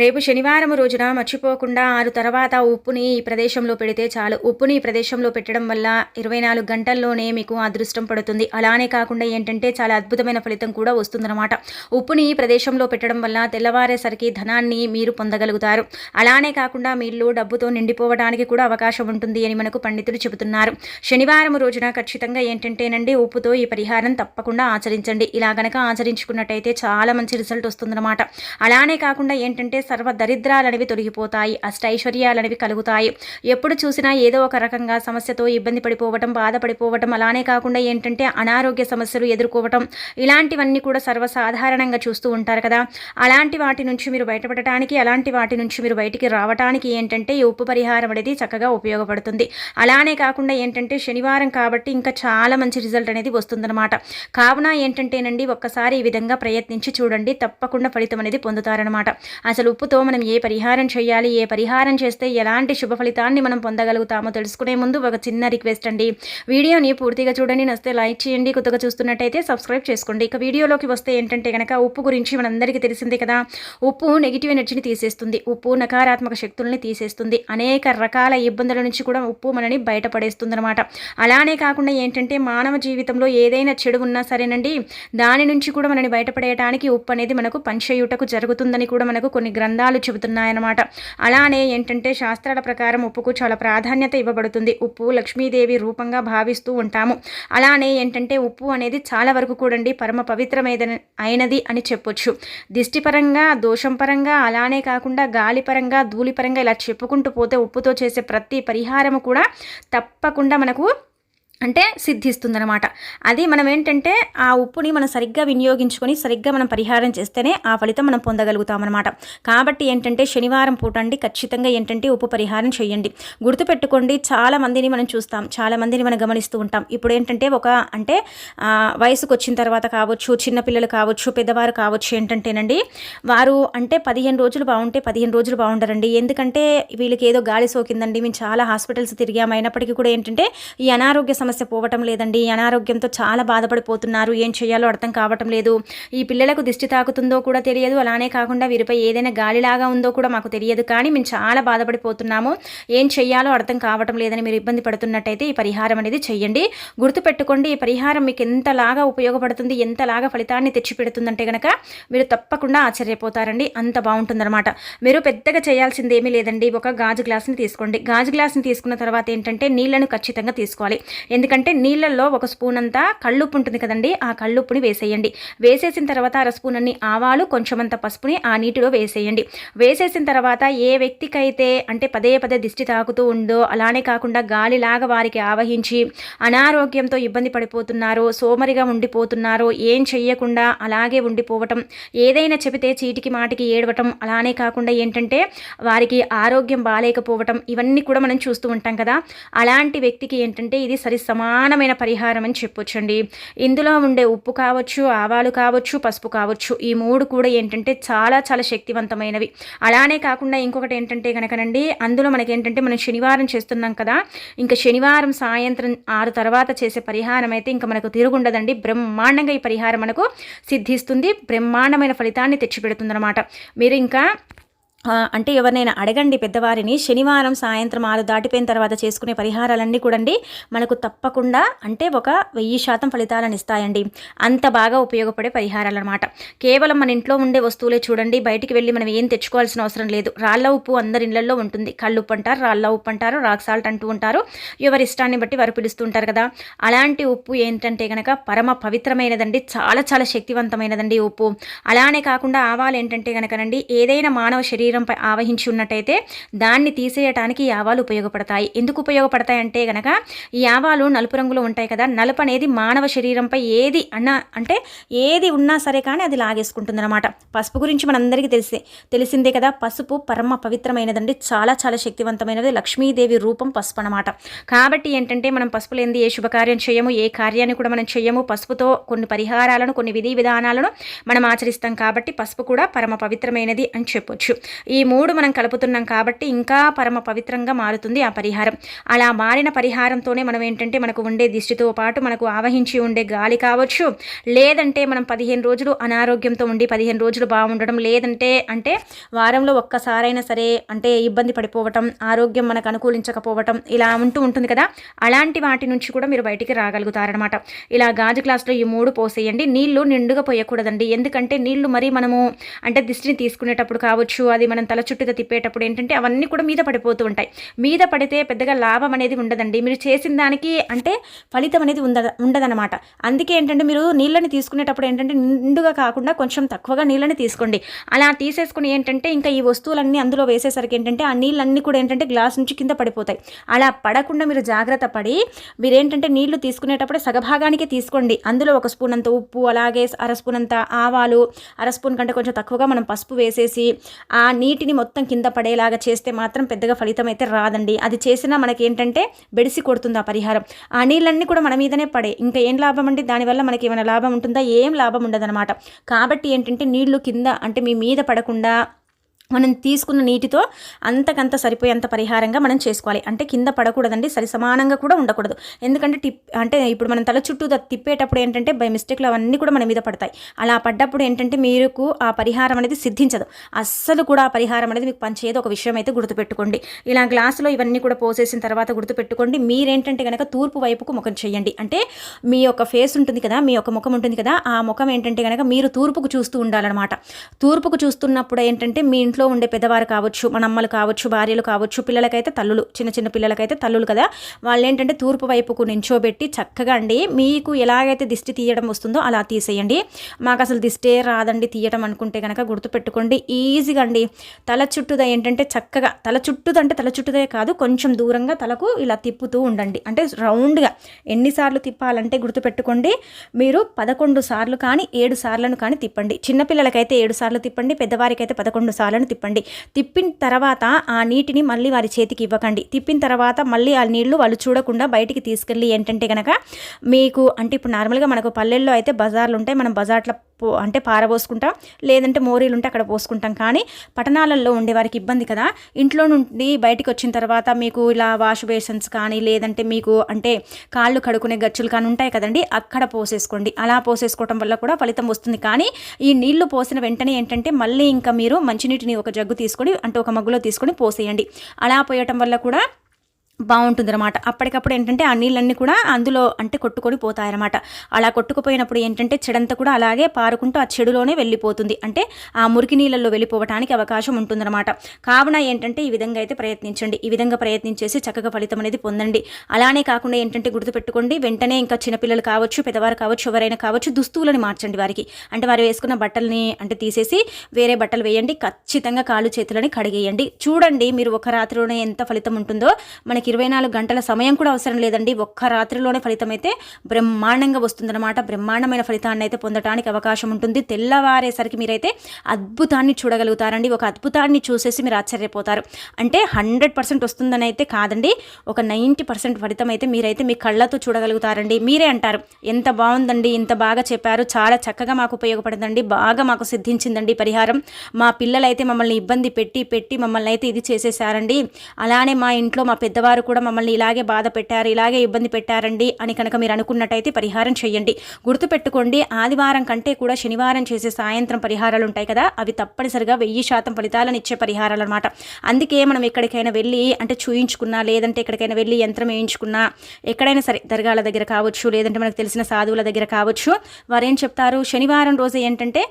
రేపు శనివారం రోజున మర్చిపోకుండా ఆరు తర్వాత ఉప్పుని ఈ ప్రదేశంలో పెడితే చాలు. ఉప్పుని ఈ ప్రదేశంలో పెట్టడం వల్ల ఇరవై నాలుగు గంటల్లోనే మీకు అదృష్టం పడుతుంది. అలానే కాకుండా ఏంటంటే చాలా అద్భుతమైన ఫలితం కూడా వస్తుందన్నమాట. ఉప్పుని ఈ ప్రదేశంలో పెట్టడం వల్ల తెల్లవారేసరికి ధనాన్ని మీరు పొందగలుగుతారు. అలానే కాకుండా మీరు డబ్బుతో నిండిపోవడానికి కూడా అవకాశం ఉంటుంది అని మనకు పండితులు చెబుతున్నారు. శనివారం రోజున ఖచ్చితంగా ఏంటంటేనండి ఉప్పుతో ఈ పరిహారం తప్పకుండా ఆచరించండి. ఇలా గనక ఆచరించుకున్నట్టయితే చాలా మంచి రిజల్ట్ వస్తుందన్నమాట. అలానే కాకుండా ఏంటంటే సర్వ దరిద్రాలనేవి తొలగిపోతాయి అష్టైశ్వర్యాలనేవి కలుగుతాయి. ఎప్పుడు చూసినా ఏదో ఒక రకంగా సమస్యతో ఇబ్బంది పడిపోవటం బాధపడిపోవటం అలానే కాకుండా ఏంటంటే అనారోగ్య సమస్యలు ఎదుర్కోవటం ఇలాంటివన్నీ కూడా సర్వసాధారణంగా చూస్తూ ఉంటారు కదా. అలాంటి వాటి నుంచి మీరు బయటపడటానికి అలాంటి వాటి నుంచి మీరు బయటికి రావటానికి ఏంటంటే ఈ ఉప్పు పరిహారం అనేది చక్కగా ఉపయోగపడుతుంది. అలానే కాకుండా ఏంటంటే శనివారం కాబట్టి ఇంకా చాలా మంచి రిజల్ట్ అనేది వస్తుందన్నమాట. కావున ఏంటంటేనండి ఒక్కసారి ఈ విధంగా ప్రయత్నించి చూడండి తప్పకుండా ఫలితం అనేది పొందుతారనమాట అసలు ఉప్పుతో మనం ఏ పరిహారం చేయాలి ఏ పరిహారం చేస్తే ఎలాంటి శుభ ఫలితాన్ని మనం పొందగలుగుతామో తెలుసుకునే ముందు ఒక చిన్న రిక్వెస్ట్ అండి. వీడియోని పూర్తిగా చూడండి నస్తే లైక్ చేయండి కొత్తగా చూస్తున్నట్టయితే సబ్స్క్రైబ్ చేసుకోండి. ఇక వీడియోలోకి వస్తే ఏంటంటే కనుక ఉప్పు గురించి మనందరికీ తెలిసిందే కదా. ఉప్పు నెగిటివ్ ఎనర్జీని తీసేస్తుంది. ఉప్పు నకారాత్మక శక్తుల్ని తీసేస్తుంది. అనేక రకాల ఇబ్బందుల నుంచి కూడా ఉప్పు మనని బయటపడేస్తుంది అనమాట అలానే కాకుండా ఏంటంటే మానవ జీవితంలో ఏదైనా చెడు ఉన్నా సరేనండి దాని నుంచి కూడా మనని బయటపడేయడానికి ఉప్పు అనేది మనకు పంచయుటకు జరుగుతుందని కూడా మనకు కొన్ని గ్రంథాలు చెబుతున్నాయన్నమాట. అలానే ఏంటంటే శాస్త్రాల ప్రకారం ఉప్పుకు చాలా ప్రాధాన్యత ఇవ్వబడుతుంది. ఉప్పు లక్ష్మీదేవి రూపంగా భావిస్తూ ఉంటాము. అలానే ఏంటంటే ఉప్పు అనేది చాలా వరకు కూడండి పరమ పవిత్రమైన అయినది అని చెప్పొచ్చు. దిష్టిపరంగా దోషం పరంగా అలానే కాకుండా గాలిపరంగా ధూళిపరంగా ఇలా చెప్పుకుంటూ పోతే ఉప్పుతో చేసే ప్రతి పరిహారము కూడా తప్పకుండా మనకు అంటే సిద్ధిస్తుందనమాట అది మనం ఏంటంటే ఆ ఉప్పుని మనం సరిగ్గా వినియోగించుకొని సరిగ్గా మనం పరిహారం చేస్తేనే ఆ ఫలితం మనం పొందగలుగుతామన్నమాట. కాబట్టి ఏంటంటే శనివారం పూట అండి ఖచ్చితంగా ఏంటంటే ఉప్పు పరిహారం చేయండి. గుర్తుపెట్టుకోండి చాలా మందిని మనం చూస్తాం చాలా మందిని మనం గమనిస్తూ ఉంటాం. ఇప్పుడు ఏంటంటే ఒక అంటే వయసుకు వచ్చిన తర్వాత కావచ్చు చిన్నపిల్లలు కావచ్చు పెద్దవారు కావచ్చు ఏంటంటేనండి వారు అంటే పదిహేను రోజులు బాగుంటే పదిహేను రోజులు బాగుండరండి ఎందుకంటే వీళ్ళకి ఏదో గాలి సోకిందండి మేము చాలా హాస్పిటల్స్ తిరిగాం అయినప్పటికీ కూడా ఏంటంటే ఈ అనారోగ్య సమస్య సమస్య పోవటం లేదండి. అనారోగ్యంతో చాలా బాధపడిపోతున్నారు. ఏం చేయాలో అర్థం కావటం లేదు. ఈ పిల్లలకు దిష్టి తాకుతుందో కూడా తెలియదు. అలానే కాకుండా వీరిపై ఏదైనా గాలిలాగా ఉందో కూడా మాకు తెలియదు. కానీ మేము చాలా బాధపడిపోతున్నాము. ఏం చేయాలో అర్థం కావటం లేదని మీరు ఇబ్బంది పడుతున్నట్టయితే ఈ పరిహారం అనేది చెయ్యండి గుర్తుపెట్టుకోండి ఈ పరిహారం మీకు ఎంతలాగా ఉపయోగపడుతుంది ఎంతలాగా ఫలితాన్ని తెచ్చిపెడుతుందంటే కనుక మీరు తప్పకుండా ఆశ్చర్యపోతారండి. అంత బాగుంటుందన్నమాట. మీరు పెద్దగా చేయాల్సింది ఏమీ లేదండి. ఒక గాజు గ్లాస్ని తీసుకోండి. గాజు గ్లాస్ని తీసుకున్న తర్వాత ఏంటంటే నీళ్ళను ఖచ్చితంగా తీసుకోవాలి. ఎందుకంటే నీళ్ళల్లో ఒక స్పూన్ అంతా కళ్ళుప్పు ఉంటుంది కదండి ఆ కళ్ళుప్పుని వేసేయండి. వేసేసిన తర్వాత అర స్పూన్ అన్ని ఆవాలు కొంచెమంత పసుపుని ఆ నీటిలో వేసేయండి. వేసేసిన తర్వాత ఏ వ్యక్తికైతే అంటే పదే పదే దిష్టి తాకుతూ ఉందో అలానే కాకుండా గాలిలాగా వారికి ఆవహించి అనారోగ్యంతో ఇబ్బంది పడిపోతున్నారో సోమరిగా ఉండిపోతున్నారో ఏం చెయ్యకుండా అలాగే ఉండిపోవటం ఏదైనా చెబితే చీటికి మాటికి ఏడవటం అలానే కాకుండా ఏంటంటే వారికి ఆరోగ్యం బాగాలేకపోవటం ఇవన్నీ కూడా మనం చూస్తూ ఉంటాం కదా. అలాంటి వ్యక్తికి ఏంటంటే ఇది సరి సమానమైన పరిహారం అని చెప్పొచ్చండి. ఇందులో ఉండే ఉప్పు కావచ్చు ఆవాలు కావచ్చు పసుపు కావచ్చు ఈ మూడు కూడా ఏంటంటే చాలా చాలా శక్తివంతమైనవి. అలానే కాకుండా ఇంకొకటి ఏంటంటే కనుకనండి అందులో మనకి ఏంటంటే మనం శనివారం చేస్తున్నాం కదా ఇంకా శనివారం సాయంత్రం ఆరు తర్వాత చేసే పరిహారం అయితే ఇంకా మనకు తిరుగుండదండి. బ్రహ్మాండంగా ఈ పరిహారం మనకు సిద్ధిస్తుంది. బ్రహ్మాండమైన ఫలితాన్ని తెచ్చిపెడుతుంది అనమాట మీరు ఇంకా అంటే ఎవరినైనా అడగండి పెద్దవారిని శనివారం సాయంత్రం ఆరు దాటిపోయిన తర్వాత చేసుకునే పరిహారాలన్నీ కూడండి మనకు తప్పకుండా అంటే ఒక వెయ్యి శాతం ఫలితాలను ఇస్తాయండి. అంత బాగా ఉపయోగపడే పరిహారాలు అనమాట కేవలం మన ఇంట్లో ఉండే వస్తువులే చూడండి బయటికి వెళ్ళి మనం ఏం తెచ్చుకోవాల్సిన అవసరం లేదు. రాళ్ళ ఉప్పు అందరి ఇళ్ళలో ఉంటుంది. కళ్ళు ఉప్పు అంటారు రాళ్ళ ఉప్పు అంటారు రాక్ సాల్ట్ అంటూ ఉంటారు. ఎవరి ఇష్టాన్ని బట్టి వారు పిలుస్తుంటారు కదా. అలాంటి ఉప్పు ఏంటంటే కనుక పరమ పవిత్రమైనదండి. చాలా చాలా శక్తివంతమైనదండి ఉప్పు. అలానే కాకుండా ఆవాలు ఏంటంటే కనుకనండి ఏదైనా మానవ శరీరం శరీరంపై ఆవహించి ఉన్నట్టయితే దాన్ని తీసేయటానికి ఈ ఆవాలు ఉపయోగపడతాయి. ఎందుకు ఉపయోగపడతాయి అంటే గనక ఈ ఆవాలు నలుపు రంగులో ఉంటాయి కదా నలుపు అనేది మానవ శరీరంపై ఏది అన్న అంటే ఏది ఉన్నా సరే కానీ అది లాగేసుకుంటుంది అనమాట పసుపు గురించి మనందరికీ తెలిసే తెలిసిందే కదా పసుపు పరమ పవిత్రమైనదండి. చాలా చాలా శక్తివంతమైనది. లక్ష్మీదేవి రూపం పసుపు అనమాట కాబట్టి ఏంటంటే మనం పసుపు లేనిది ఏ శుభకార్యం చేయము ఏ కార్యాన్ని కూడా మనం చేయము. పసుపుతో కొన్ని పరిహారాలను కొన్ని విధి విధానాలను మనం ఆచరిస్తాం కాబట్టి పసుపు కూడా పరమ పవిత్రమైనది అని చెప్పొచ్చు. ఈ మూడు మనం కలుపుతున్నాం కాబట్టి ఇంకా పరమ పవిత్రంగా మారుతుంది ఆ పరిహారం. అలా మారిన పరిహారంతోనే మనం ఏంటంటే మనకు ఉండే దిష్టితో పాటు మనకు ఆవహించి ఉండే గాలి కావచ్చు లేదంటే మనం పదిహేను రోజులు అనారోగ్యంతో ఉండి పదిహేను రోజులు బాగుండడం లేదంటే అంటే వారంలో ఒక్కసారైనా సరే అంటే ఇబ్బంది పడిపోవటం ఆరోగ్యం మనకు అనుకూలించకపోవటం ఇలా ఉంటూ ఉంటుంది కదా. అలాంటి వాటి నుంచి కూడా మీరు బయటికి రాగలుగుతారనమాట ఇలా గాజు గ్లాసులో ఈ మూడు పోసేయండి. నీళ్ళు నిండుగా పోయకూడదండి. ఎందుకంటే నీళ్ళు మరీ మనము అంటే దిష్టిని తీసుకునేటప్పుడు కావచ్చు అది మనం తల చుట్టూగా తిప్పేటప్పుడు ఏంటంటే అవన్నీ కూడా మీద పడిపోతూ ఉంటాయి. మీద పడితే పెద్దగా లాభం అనేది ఉండదండి. మీరు చేసిన దానికి అంటే ఫలితం అనేది ఉండ ఉండదన్నమాట. అందుకే ఏంటంటే మీరు నీళ్ళని తీసుకునేటప్పుడు ఏంటంటే నిండుగా కాకుండా కొంచెం తక్కువగా నీళ్ళని తీసుకోండి. అలా తీసేసుకుని ఏంటంటే ఇంకా ఈ వస్తువులన్నీ అందులో వేసేసరికి ఏంటంటే ఆ నీళ్ళన్నీ కూడా ఏంటంటే గ్లాస్ నుంచి కింద పడిపోతాయి. అలా పడకుండా మీరు జాగ్రత్త పడి మీరేంటంటే నీళ్ళు తీసుకునేటప్పుడు సగభాగానికే తీసుకోండి. అందులో ఒక స్పూన్ అంత ఉప్పు అలాగే అర స్పూన్ అంత ఆవాలు అర స్పూన్ కంటే కొంచెం తక్కువగా మనం పసుపు వేసేసి ఆ నీటిని మొత్తం కింద పడేలాగా చేస్తే మాత్రం పెద్దగా ఫలితం అయితే రాదండి. అది చేసినా మనకి ఏంటంటే బెడిసి కొడుతుంది ఆ పరిహారం. ఆ నీళ్ళన్నీ కూడా మన మీదనే పడే. ఇంకా ఏం లాభం అండి? దానివల్ల మనకి ఏమైనా లాభం ఉంటుందా? ఏం లాభం ఉండదన్నమాట. కాబట్టి ఏంటంటే నీళ్ళు కింద అంటే మీ మీద పడకుండా మనం తీసుకున్న నీటితో అంతకంత సరిపోయేంత పరిహారంగా మనం చేసుకోవాలి. అంటే కింద పడకూడదండి సరి సమానంగా కూడా ఉండకూడదు. ఎందుకంటే టిప్ అంటే ఇప్పుడు మనం తల చుట్టూ తిప్పేటప్పుడు ఏంటంటే బై మిస్టేక్లు అవన్నీ కూడా మన మీద పడతాయి. అలా పడ్డప్పుడు ఏంటంటే మీకు ఆ పరిహారం అనేది సిద్ధించదు. అస్సలు కూడా ఆ పరిహారం అనేది మీకు పనిచేయదు ఒక విషయం అయితే గుర్తుపెట్టుకోండి. ఇలా గ్లాసులో ఇవన్నీ కూడా పోసేసిన తర్వాత గుర్తుపెట్టుకోండి. మీరేంటంటే కనుక తూర్పు వైపుకు ముఖం చేయండి అంటే మీ యొక్క ఫేస్ ఉంటుంది కదా మీ యొక్క ముఖం ఉంటుంది కదా ఆ ముఖం ఏంటంటే కనుక మీరు తూర్పుకు చూస్తూ ఉండాలన్నమాట. తూర్పుకు చూస్తున్నప్పుడు ఏంటంటే మీ ఇంట్లో ఇంట్లో ఉండే పెద్దవారు కావచ్చు మన అమ్మలు కావచ్చు భార్యలు కావచ్చు పిల్లలకైతే తల్లులు చిన్న చిన్న పిల్లలకైతే తల్లులు కదా. వాళ్ళు ఏంటంటే తూర్పు వైపుకు నించోబెట్టి చక్కగా అండి మీకు ఎలాగైతే దిష్టి తీయడం వస్తుందో అలా తీసేయండి. మాకు అసలు దిష్టే రాదండి తీయడం అనుకుంటే కనుక గుర్తుపెట్టుకోండి. ఈజీగా అండి. తల చుట్టూదా ఏంటంటే చక్కగా తల చుట్టూదంటే తల చుట్టూదే కాదు కొంచెం దూరంగా తలకు ఇలా తిప్పుతూ ఉండండి. అంటే రౌండ్గా ఎన్నిసార్లు తిప్పాలంటే గుర్తుపెట్టుకోండి. మీరు పదకొండు సార్లు కానీ ఏడు సార్లను కానీ తిప్పండి. చిన్నపిల్లలకైతే ఏడు సార్లు తిప్పండి పెద్దవారికైతే పదకొండు సార్లను తిప్పండి. తిప్పిన తర్వాత ఆ నీటిని మళ్ళీ వారి చేతికి ఇవ్వకండి. తిప్పిన తర్వాత మళ్ళీ ఆ నీళ్ళు వాళ్ళు చూడకుండా బయటికి తీసుకెళ్ళి ఏంటంటే కనుక మీకు అంటే ఇప్పుడు నార్మల్గా మనకు పల్లెల్లో అయితే బజార్లు ఉంటాయి. మనం బజార్లో పో అంటే పారబోసుకుంటాం. లేదంటే మోరీలు ఉంటే అక్కడ పోసుకుంటాం. కానీ పట్టణాలలో ఉండే వారికి ఇబ్బంది కదా. ఇంట్లో నుండి బయటికి వచ్చిన తర్వాత మీకు ఇలా వాష్ బేషన్స్ కానీ లేదంటే మీకు అంటే కాళ్ళు కడుకునే గచ్చులు కానీ ఉంటాయి కదండి. అక్కడ పోసేసుకోండి. అలా పోసేసుకోవటం వల్ల కూడా ఫలితం వస్తుంది. కానీ ఈ నీళ్ళు పోసిన వెంటనే ఏంటంటే మళ్ళీ ఇంకా మీరు మంచినీటిని ఒక జగ్గు తీసుకొని అంటే ఒక మగ్గులో తీసుకొని పోసేయండి. అలా పోయటం వల్ల కూడా బాగుంటుంది అనమాట అప్పటికప్పుడు ఏంటంటే ఆ నీళ్ళన్నీ కూడా అందులో అంటే కొట్టుకొని పోతాయన్నమాట. అలా కొట్టుకుపోయినప్పుడు ఏంటంటే చెడంతా కూడా అలాగే పారుకుంటూ ఆ చెడులోనే వెళ్ళిపోతుంది. అంటే ఆ మురికి నీళ్ళల్లో వెళ్ళిపోవడానికి అవకాశం ఉంటుందన్నమాట. కావున ఏంటంటే ఈ విధంగా అయితే ప్రయత్నించండి. ఈ విధంగా ప్రయత్నించేసి చక్కగా ఫలితం అనేది పొందండి. అలానే కాకుండా ఏంటంటే గుర్తుపెట్టుకోండి వెంటనే ఇంకా చిన్నపిల్లలు కావచ్చు పెద్దవారు కావచ్చు ఎవరైనా కావచ్చు దుస్తువులను మార్చండి వారికి. అంటే వారు వేసుకున్న బట్టల్ని అంటే తీసేసి వేరే బట్టలు వేయండి. ఖచ్చితంగా కాళ్ళు చేతులని కడిగేయండి. చూడండి మీరు ఒక రాత్రిలోనే ఎంత ఫలితం ఉంటుందో మనకి ఇరవై నాలుగు గంటల సమయం కూడా అవసరం లేదండి. ఒక్క రాత్రిలోనే ఫలితం అయితే బ్రహ్మాండంగా వస్తుందన్నమాట. బ్రహ్మాండమైన ఫలితాన్ని అయితే పొందడానికి అవకాశం ఉంటుంది. తెల్లవారేసరికి మీరైతే అద్భుతాన్ని చూడగలుగుతారండి. ఒక అద్భుతాన్ని చూసేసి మీరు ఆశ్చర్యపోతారు. అంటే హండ్రెడ్ పర్సెంట్ వస్తుందని అయితే కాదండి. ఒక నైంటీ పర్సెంట్ ఫలితం అయితే మీరైతే మీ కళ్ళతో చూడగలుగుతారండి. మీరే అంటారు ఎంత బాగుందండి ఇంత బాగా చెప్పారు. చాలా చక్కగా మాకు ఉపయోగపడిందండి. బాగా మాకు సిద్ధించిందండి పరిహారం. మా పిల్లలైతే మమ్మల్ని ఇబ్బంది పెట్టి పెట్టి మమ్మల్ని అయితే ఇది చేసేసారండి అలానే మా ఇంట్లో మా పెద్దవారు వారు కూడా మమ్మల్ని ఇలాగే బాధ పెట్టారు ఇలాగే ఇబ్బంది పెట్టారండి అని కనుక మీరు అనుకున్నట్టయితే పరిహారం చేయండి. గుర్తుపెట్టుకోండి ఆదివారం కంటే కూడా శనివారం చేసే సాయంత్రం పరిహారాలు ఉంటాయి కదా అవి తప్పనిసరిగా వెయ్యి శాతం ఫలితాలను ఇచ్చే పరిహారాలు అనమాట అందుకే మనం ఎక్కడికైనా వెళ్ళి అంటే చూయించుకున్నా లేదంటే ఎక్కడికైనా వెళ్ళి యంత్రం వేయించుకున్నా ఎక్కడైనా సరే దర్గాల దగ్గర కావచ్చు లేదంటే మనకు తెలిసిన సాధువుల దగ్గర కావచ్చు వారు ఏం చెప్తారు? శనివారం రోజు ఏంటంటే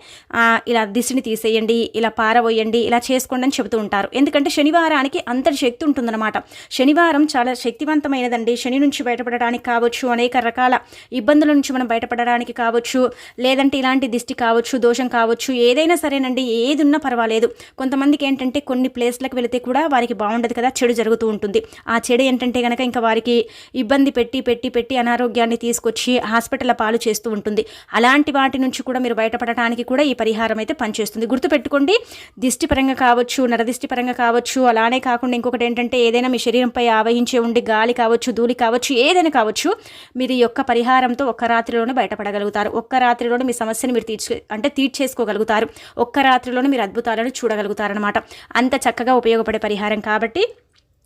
ఇలా దిశని తీసేయండి ఇలా పారబోయండి ఇలా చేసుకోండి అని చెబుతూ ఉంటారు. ఎందుకంటే శనివారానికి అంతటి శక్తి ఉంటుందన్నమాట. శనివారం మంత్రం చాలా శక్తివంతమైనదండి. శని నుంచి బయటపడడానికి కావచ్చు అనేక రకాల ఇబ్బందుల నుంచి మనం బయటపడడానికి కావచ్చు లేదంటే ఇలాంటి దిష్టి కావచ్చు దోషం కావచ్చు ఏదైనా సరేనండి ఏది ఉన్నా పర్వాలేదు. కొంతమందికి ఏంటంటే కొన్ని ప్లేస్లకు వెళితే కూడా వారికి బాగుండదు కదా చెడు జరుగుతూ ఉంటుంది. ఆ చెడు ఏంటంటే కనుక ఇంకా వారికి ఇబ్బంది పెట్టి పెట్టి పెట్టి అనారోగ్యాన్ని తీసుకొచ్చి హాస్పిటల్ పాలు చేస్తూ ఉంటుంది. అలాంటి వాటి నుంచి కూడా మీరు బయటపడటానికి కూడా ఈ పరిహారం అయితే పనిచేస్తుంది. గుర్తుపెట్టుకోండి దిష్టి పరంగా కావచ్చు నరదిష్టిపరంగా కావచ్చు అలానే కాకుండా ఇంకొకటి ఏంటంటే ఏదైనా మీ శరీరంపై ఆవహించే ఉండి గాలి కావచ్చు ధూళి కావచ్చు ఏదైనా కావచ్చు మీరు ఈ యొక్క పరిహారంతో ఒక్క రాత్రిలోనే బయటపడగలుగుతారు. ఒక్క రాత్రిలోనే మీ సమస్యను మీరు తీర్చు అంటే తీర్చేసుకోగలుగుతారు. ఒక్క రాత్రిలోనే మీరు అద్భుతాలను చూడగలుగుతారనమాట అంత చక్కగా ఉపయోగపడే పరిహారం కాబట్టి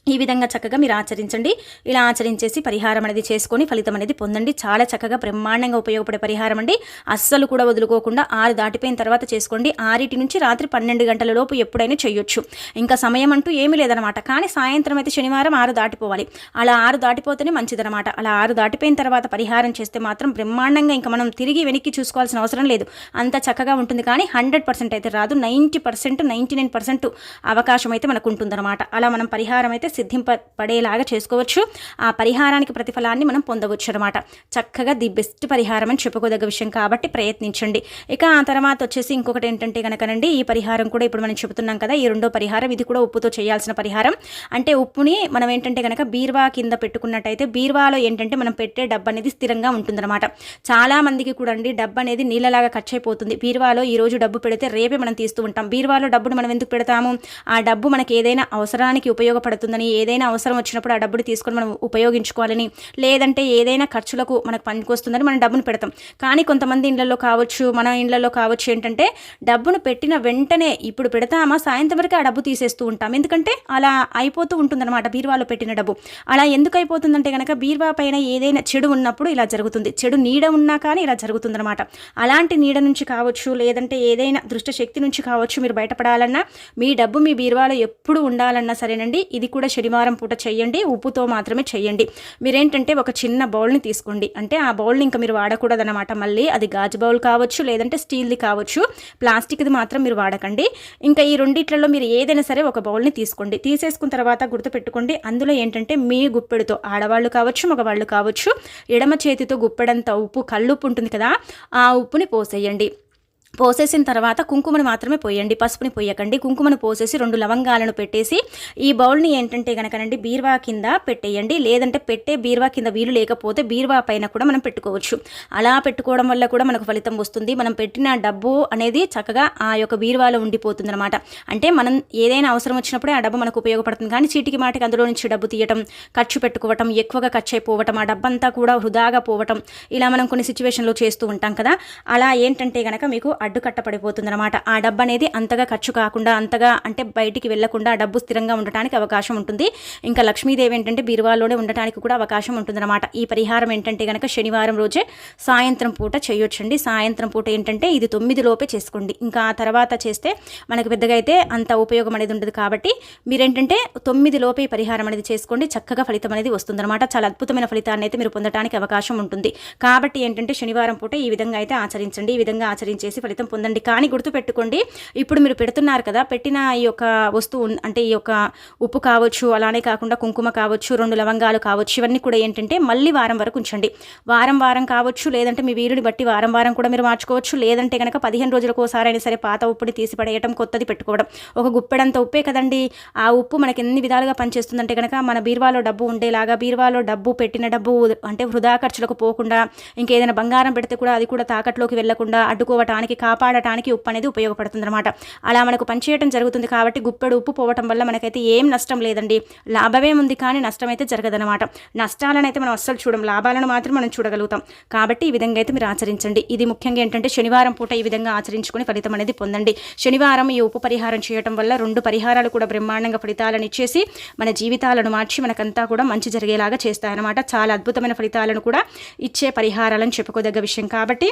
ఈ విధంగా చక్కగా మీరు ఆచరించండి. ఇలా ఆచరించేసి పరిహారం అనేది చేసుకొని ఫలితం అనేది పొందండి. చాలా చక్కగా బ్రహ్మాండంగా ఉపయోగపడే పరిహారం అండి. అస్సలు కూడా వదులుకోకుండా ఆరు దాటిపోయిన తర్వాత చేసుకోండి. ఆరింటి నుంచి రాత్రి పన్నెండు గంటల లోపు ఎప్పుడైనా చేయొచ్చు. ఇంకా సమయం అంటూ ఏమీ లేదనమాట. కానీ సాయంత్రం అయితే శనివారం ఆరు దాటిపోవాలి. అలా ఆరు దాటిపోతేనే మంచిదనమాట. అలా ఆరు దాటిపోయిన తర్వాత పరిహారం చేస్తే మాత్రం బ్రహ్మాండంగా ఇంకా మనం తిరిగి వెనక్కి చూసుకోవాల్సిన అవసరం లేదు. అంత చక్కగా ఉంటుంది. కానీ హండ్రెడ్ పర్సెంట్ అయితే రాదు. Ninety percent ninety nine percent అవకాశం అయితే మనకు ఉంటుందన్నమాట అలా మనం పరిహారం అయితే సిద్ధింపబడేలాగా చేసుకోవచ్చు. ఆ పరిహారానికి ప్రతిఫలాన్ని మనం పొందవచ్చు అనమాట చక్కగా ది బెస్ట్ పరిహారం అని చెప్పుకోదగ్గ విషయం కాబట్టి ప్రయత్నించండి. ఇక ఆ తర్వాత వచ్చేసి ఇంకొకటి ఏంటంటే కనుకనండి ఈ పరిహారం కూడా ఇప్పుడు మనం చెబుతున్నాం కదా ఈ రెండో పరిహారం ఇది కూడా ఉప్పుతో చేయాల్సిన పరిహారం. అంటే ఉప్పుని మనం ఏంటంటే కనుక బీర్వా కింద పెట్టుకున్నట్టయితే బీర్వాలో ఏంటంటే మనం పెట్టే డబ్బు అనేది స్థిరంగా ఉంటుందన్నమాట. చాలా మందికి కూడా అండి డబ్బు అనేది నీళ్ళలాగా ఖర్చు అయిపోతుంది బీర్వాలో ఈ రోజు డబ్బు పెడితే రేపే మనం తీస్తూ ఉంటాం. బీర్వాలో డబ్బును మనం ఎందుకు పెడతాము? ఆ డబ్బు మనకి ఏదైనా అవసరానికి ఉపయోగపడుతుందని ఏదైనా అవసరం వచ్చినప్పుడు ఆ డబ్బుని తీసుకొని మనం ఉపయోగించుకోవాలని లేదంటే ఏదైనా ఖర్చులకు మనకు పనికొస్తుందని మనం డబ్బును పెడతాం. కానీ కొంతమంది ఇళ్ళలో కావచ్చు మన ఇళ్ళలో కావచ్చు ఏంటంటే డబ్బును పెట్టిన వెంటనే ఇప్పుడు పెడతామా సాయంత్రం వరకు ఆ డబ్బు తీసేస్తూ ఉంటాం. ఎందుకంటే అలా అయిపోతూ ఉంటుందన్నమాట బీరువాలో పెట్టిన డబ్బు. అలా ఎందుకు అయిపోతుందంటే కనుక బీరువా పైన ఏదైనా చెడు ఉన్నప్పుడు ఇలా జరుగుతుంది. చెడు నీడ ఉన్నా కానీ ఇలా జరుగుతుందన్నమాట. అలాంటి నీడ నుంచి కావచ్చు లేదంటే ఏదైనా దృష్ట శక్తి నుంచి కావచ్చు మీరు బయటపడాలన్నా మీ డబ్బు మీ బీరువాలో ఎప్పుడు ఉండాలన్నా సరేనండి. ఇది కూడా శనివారం పూట చేయండి ఉప్పుతో మాత్రమే చేయండి. మీరేంటంటే ఒక చిన్న బౌల్ని తీసుకోండి. అంటే ఆ బౌల్ని ఇంకా మీరు వాడకూడదనమాట మళ్ళీ అది గాజు బౌల్ కావచ్చు లేదంటే స్టీల్ది కావచ్చు ప్లాస్టిక్ది మాత్రం మీరు వాడకండి. ఇంకా ఈ రెండిట్లలో మీరు ఏదైనా సరే ఒక బౌల్ని తీసుకోండి. తీసేసుకున్న తర్వాత గుర్తుపెట్టుకోండి. అందులో ఏంటంటే మీ గుప్పెడుతో ఆడవాళ్ళు కావచ్చు మగవాళ్ళు కావచ్చు ఎడమ చేతితో గుప్పెడంత ఉప్పు కళ్ళుప్పు ఉంటుంది కదా ఆ ఉప్పుని పోసేయండి. పోసేసిన తర్వాత కుంకుమని మాత్రమే పోయండి పసుపుని పోయకండి. కుంకుమను పోసేసి రెండు లవంగాలను పెట్టేసి ఈ బౌల్ని ఏంటంటే కనుకనండి బీర్వా కింద పెట్టేయండి. లేదంటే పెట్టే బీర్వా కింద వీలు లేకపోతే బీర్వా పైన కూడా మనం పెట్టుకోవచ్చు. అలా పెట్టుకోవడం వల్ల కూడా మనకు ఫలితం వస్తుంది. మనం పెట్టిన డబ్బు అనేది చక్కగా ఆ యొక్క బీర్వాలో ఉండిపోతుంది అనమాట అంటే మనం ఏదైనా అవసరం వచ్చినప్పుడే ఆ డబ్బు మనకు ఉపయోగపడుతుంది. కానీ చీటికి మాటికి అందులో నుంచి డబ్బు తీయటం ఖర్చు పెట్టుకోవటం ఎక్కువగా ఖర్చు అయిపోవటం ఆ డబ్బంతా కూడా వృధాగా పోవటం ఇలా మనం కొన్ని సిచ్యువేషన్లో చేస్తూ ఉంటాం కదా. అలా ఏంటంటే కనుక మీకు అడ్డుకట్ట పడిపోతుంది ఆ డబ్బు అనేది అంతగా ఖర్చు కాకుండా అంతగా అంటే బయటికి వెళ్ళకుండా ఆ డబ్బు స్థిరంగా ఉండటానికి అవకాశం ఉంటుంది. ఇంకా లక్ష్మీదేవి ఏంటంటే బీరువాలోనే ఉండటానికి కూడా అవకాశం ఉంటుందన్నమాట. ఈ పరిహారం ఏంటంటే కనుక శనివారం రోజే సాయంత్రం పూట చేయొచ్చండి. సాయంత్రం పూట ఏంటంటే ఇది తొమ్మిది లోపే చేసుకోండి. ఇంకా ఆ తర్వాత చేస్తే మనకు పెద్దగా అయితే అంత ఉపయోగం అనేది ఉండదు కాబట్టి మీరేంటంటే తొమ్మిది లోపే ఈ పరిహారం అనేది చేసుకోండి. చక్కగా ఫలితం అనేది వస్తుందన్నమాట. చాలా అద్భుతమైన ఫలితాన్ని అయితే మీరు పొందడానికి అవకాశం ఉంటుంది. కాబట్టి ఏంటంటే శనివారం పూట ఈ విధంగా అయితే ఆచరించండి. ఈ విధంగా ఆచరించేసి ఫలితం పొందండి. కానీ గుర్తుపెట్టుకోండి ఇప్పుడు మీరు పెడుతున్నారు కదా పెట్టిన ఈ యొక్క వస్తువు అంటే ఈ యొక్క ఉప్పు కావచ్చు అలానే కాకుండా కుంకుమ కావచ్చు రెండు లవంగాలు కావచ్చు ఇవన్నీ కూడా ఏంటంటే మళ్ళీ వారం వరకు ఉంచండి. వారం వారం కావచ్చు లేదంటే మీ వీరుని బట్టి వారం వారం కూడా మీరు మార్చుకోవచ్చు. లేదంటే కనుక పదిహేను రోజులకు ఒకసారి అయినా సరే పాత ఉప్పుని తీసి పడేయటం కొత్తది పెట్టుకోవడం. ఒక గుప్పెడంత ఉప్పే కదండి. ఆ ఉప్పు మనకి ఎన్ని విధాలుగా పనిచేస్తుందంటే కనుక మన బీరువాలో డబ్బు ఉండేలాగా బీరువాలో డబ్బు పెట్టిన డబ్బు అంటే వృధా ఖర్చులకు పోకుండా ఇంకేదైనా బంగారం పెడితే కూడా అది కూడా తాకట్లోకి వెళ్ళకుండా అడ్డుకోవటానికి కాపాడటానికి ఉప్పు అనేది ఉపయోగపడుతుంది అనమాట అలా మనకు పనిచేయడం జరుగుతుంది కాబట్టి గుప్పెడు ఉప్పు పోవటం వల్ల మనకైతే ఏం నష్టం లేదండి. లాభమే ఉంది కానీ నష్టం అయితే జరగదనమాట నష్టాలను అయితే మనం అస్సలు చూడం లాభాలను మాత్రం మనం చూడగలుగుతాం. కాబట్టి ఈ విధంగా అయితే మీరు ఆచరించండి. ఇది ముఖ్యంగా ఏంటంటే శనివారం పూట ఈ విధంగా ఆచరించుకుని ఫలితం అనేది పొందండి. శనివారం ఈ ఉప్పు పరిహారం చేయటం వల్ల రెండు పరిహారాలు కూడా బ్రహ్మాండంగా ఫలితాలను ఇచ్చేసి మన జీవితాలను మార్చి మనకంతా కూడా మంచి జరిగేలాగా చేస్తాయన్నమాట. చాలా అద్భుతమైన ఫలితాలను కూడా ఇచ్చే పరిహారాలను చెప్పుకోదగ్గ విషయం కాబట్టి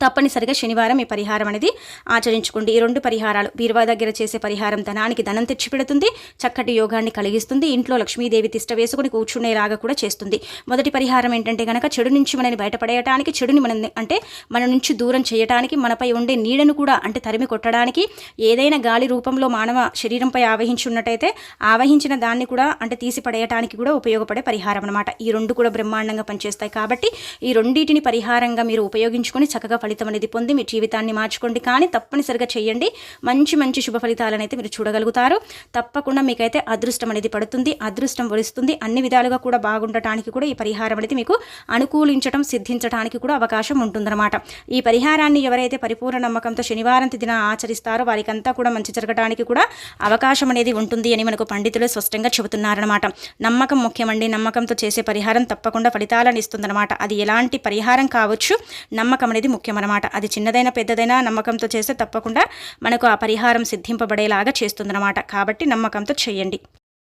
తప్పనిసరిగా శనివారం ఈ పరిహారం అనేది ఆచరించుకోండి. ఈ రెండు పరిహారాలు బీరువా దగ్గర చేసే పరిహారం ధనానికి ధనం తెచ్చిపెడుతుంది చక్కటి యోగాన్ని కలిగిస్తుంది ఇంట్లో లక్ష్మీదేవి తిష్ట వేసుకుని కూర్చునేలాగా కూడా చేస్తుంది. మొదటి పరిహారం ఏంటంటే కనుక చెడు నుంచి మనని బయటపడేయటానికి చెడుని మన అంటే మన నుంచి దూరం చేయటానికి మనపై ఉండే నీడను కూడా అంటే తరిమి కొట్టడానికి ఏదైనా గాలి రూపంలో మానవ శరీరంపై ఆవహించి ఉన్నట్టయితే ఆవహించిన దాన్ని కూడా అంటే తీసి పడేయటానికి కూడా ఉపయోగపడే పరిహారం అనమాట ఈ రెండు కూడా బ్రహ్మాండంగా పనిచేస్తాయి. కాబట్టి ఈ రెండింటిని పరిహారంగా మీరు ఉపయోగించుకొని చక్కగా ఫలితం అనేది పొంది మీ జీవితాన్ని మార్చుకోండి. కానీ తప్పనిసరిగా చేయండి. మంచి మంచి శుభ ఫలితాలను అయితే మీరు చూడగలుగుతారు. తప్పకుండా మీకైతే అదృష్టం అనేది పడుతుంది. అదృష్టం వలుస్తుంది అన్ని విధాలుగా కూడా బాగుండటానికి కూడా ఈ పరిహారం అనేది మీకు అనుకూలించడం సిద్ధించడానికి కూడా అవకాశం ఉంటుందన్నమాట. ఈ పరిహారాన్ని ఎవరైతే పరిపూర్ణ నమ్మకంతో శనివారం దిన ఆచరిస్తారో వారికంతా కూడా మంచి జరగడానికి కూడా అవకాశం అనేది ఉంటుంది అని మనకు పండితులు స్పష్టంగా చెబుతున్నారనమాట నమ్మకం ముఖ్యమండి. నమ్మకంతో చేసే పరిహారం తప్పకుండా ఫలితాలను ఇస్తుందన్నమాట. అది ఎలాంటి పరిహారం కావచ్చు నమ్మకం అనేది ముఖ్యం అనమాట అది చిన్నదైనా పెద్దదైనా నమ్మకంతో చేస్తే తప్పకుండా మనకు ఆ పరిహారం సిద్ధింపబడేలాగా చేస్తుందన్నమాట. కాబట్టి నమ్మకంతో చేయండి.